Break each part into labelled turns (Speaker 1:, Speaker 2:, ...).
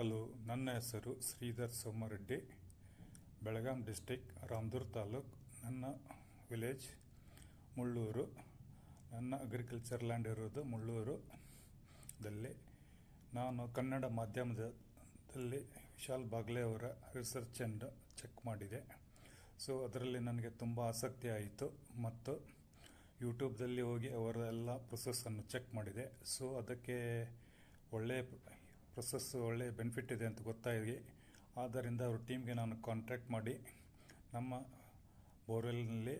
Speaker 1: Hello, ನನ್ನ ಹೆಸರು Sridhar Somareddy, Belgaum district, Ramdurg taluk, ನನ್ನ ವಿಲೇಜ್ ಮುಳ್ಳೂರು, ನನ್ನ ಅಗ್ರಿಕಲ್ಚರ್ ಲ್ಯಾಂಡ್ ಇರೋದು ಮುಳ್ಳೂರು ದಲ್ಲಿ. ನಾನು ಕನ್ನಡ ಮಾಧ್ಯಮದಲ್ಲಿ ವಿಶಾಲ್ ಬಾಗ್ಲೆ ಅವರ ರಿಸರ್ಚನ್ನು ಚೆಕ್ ಮಾಡಿದೆ. ಸೊ ಅದರಲ್ಲಿ ನನಗೆ ತುಂಬ ಆಸಕ್ತಿ ಆಯಿತು ಮತ್ತು ಯೂಟ್ಯೂಬ್ದಲ್ಲಿ ಹೋಗಿ ಅವರ ಎಲ್ಲ ಪ್ರೊಸೆಸ್ಸನ್ನು ಚೆಕ್ ಮಾಡಿದೆ. ಸೊ ಅದಕ್ಕೆ ಒಳ್ಳೆಯ ಪ್ರೊಸೆಸ್ ಒಳ್ಳೆ ಬೆನಿಫಿಟ್ ಇದೆ ಅಂತ ಗೊತ್ತಾಗಿ ಆದ್ದರಿಂದ ಅವ್ರ ಟೀಮ್ಗೆ ನಾನು ಕಾಂಟ್ಯಾಕ್ಟ್ ಮಾಡಿ, ನಮ್ಮ ಬೋರ್ವೆಲ್ನಲ್ಲಿ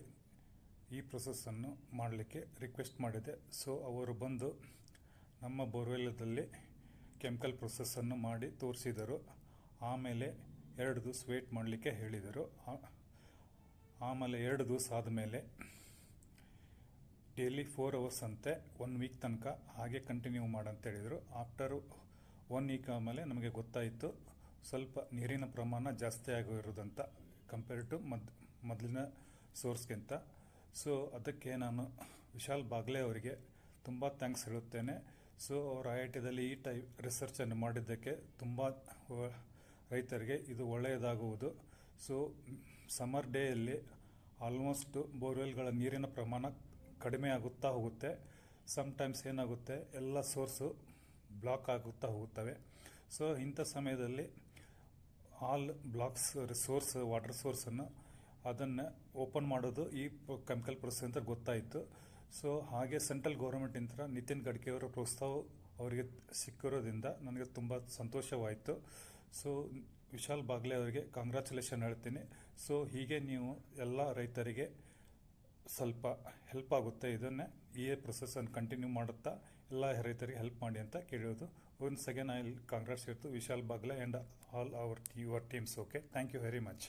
Speaker 1: ಈ ಪ್ರೊಸೆಸ್ಸನ್ನು ಮಾಡಲಿಕ್ಕೆ ರಿಕ್ವೆಸ್ಟ್ ಮಾಡಿದೆ. ಸೊ ಅವರು ಬಂದು ನಮ್ಮ ಬೋರ್ವೆಲ್ಲದಲ್ಲಿ ಕೆಮಿಕಲ್ ಪ್ರೊಸೆಸ್ಸನ್ನು ಮಾಡಿ ತೋರಿಸಿದರು. ಆಮೇಲೆ ಎರಡು ದಿವಸ ವೇಟ್ ಮಾಡಲಿಕ್ಕೆ ಹೇಳಿದರು. ಆಮೇಲೆ ಎರಡು ದಿವಸ ಆದಮೇಲೆ ಡೈಲಿ ಫೋರ್ ಅವರ್ಸ್ ಅಂತೆ ಒನ್ ವೀಕ್ ತನಕ ಹಾಗೆ ಕಂಟಿನ್ಯೂ ಮಾಡಂತ ಹೇಳಿದರು. ಆಫ್ಟರ್ ಒನ್ ವೀಕ್ ಆಮೇಲೆ ನಮಗೆ ಗೊತ್ತಾಯಿತು ಸ್ವಲ್ಪ ನೀರಿನ ಪ್ರಮಾಣ ಜಾಸ್ತಿ ಆಗಿರೋದಂತ ಕಂಪೇರ್ ಟು ಮದ್, ಮೊದಲಿನ ಸೋರ್ಸ್ಗಿಂತ ಸೊ ಅದಕ್ಕೆ ನಾನು ವಿಶಾಲ್ ಬಾಗ್ಲೆ ಅವರಿಗೆ ತುಂಬ ಥ್ಯಾಂಕ್ಸ್ ಹೇಳುತ್ತೇನೆ. ಸೊ ಅವರು ಐ ಐ ಟಿದಲ್ಲಿ ಈ ಟೈಪ್ ರಿಸರ್ಚನ್ನು ಮಾಡಿದ್ದಕ್ಕೆ ತುಂಬ ರೈತರಿಗೆ ಇದು ಒಳ್ಳೆಯದಾಗುವುದು. ಸೊ ಸಮರ್ ಡೇಯಲ್ಲಿ ಆಲ್ಮೋಸ್ಟ್ ಬೋರ್ವೆಲ್ಗಳ ನೀರಿನ ಪ್ರಮಾಣ ಕಡಿಮೆ ಆಗುತ್ತಾ ಹೋಗುತ್ತೆ. ಸಮ್ಟೈಮ್ಸ್ ಏನಾಗುತ್ತೆ, ಎಲ್ಲ ಸೋರ್ಸು ಬ್ಲಾಕ್ ಆಗುತ್ತಾ ಹೋಗುತ್ತವೆ. ಸೊ ಇಂಥ ಸಮಯದಲ್ಲಿ ಆಲ್ ಬ್ಲಾಕ್ಸ್ ಸೋರ್ಸ್ ವಾಟರ್ ಸೋರ್ಸನ್ನು ಅದನ್ನು ಓಪನ್ ಮಾಡೋದು ಈ ಕೆಮಿಕಲ್ ಪ್ರೊಸೆಸ್ ಅಂತ ಗೊತ್ತಾಯಿತು. ಸೊ ಹಾಗೆ ಸೆಂಟ್ರಲ್ ಗೌರ್ಮೆಂಟಿಂದ ನಿತಿನ್ ಗಡ್ಕರಿಯವರ ಪ್ರೋತ್ಸಾಹ ಅವರಿಗೆ ಸಿಕ್ಕಿರೋದ್ರಿಂದ ನನಗೆ ತುಂಬ ಸಂತೋಷವಾಯಿತು. ಸೊ ವಿಶಾಲ್ ಬಾಗ್ಲೆ ಅವರಿಗೆ ಕಾಂಗ್ರ್ಯಾಚುಲೇಷನ್ ಹೇಳ್ತೀನಿ. ಸೊ ಹೀಗೆ ನೀವು ಎಲ್ಲ ರೈತರಿಗೆ ಸ್ವಲ್ಪ ಹೆಲ್ಪ್ ಆಗುತ್ತೆ. ಇದನ್ನೇ ಈ ಪ್ರೊಸೆಸನ್ನು ಕಂಟಿನ್ಯೂ ಮಾಡುತ್ತಾ ಎಲ್ಲ ರೈತರಿಗೆ ಹೆಲ್ಪ್ ಮಾಡಿ ಅಂತ ಕೇಳೋದು once again I Congress ಇರ್ತು Vishal Bagle and all our your teams okay thank you very much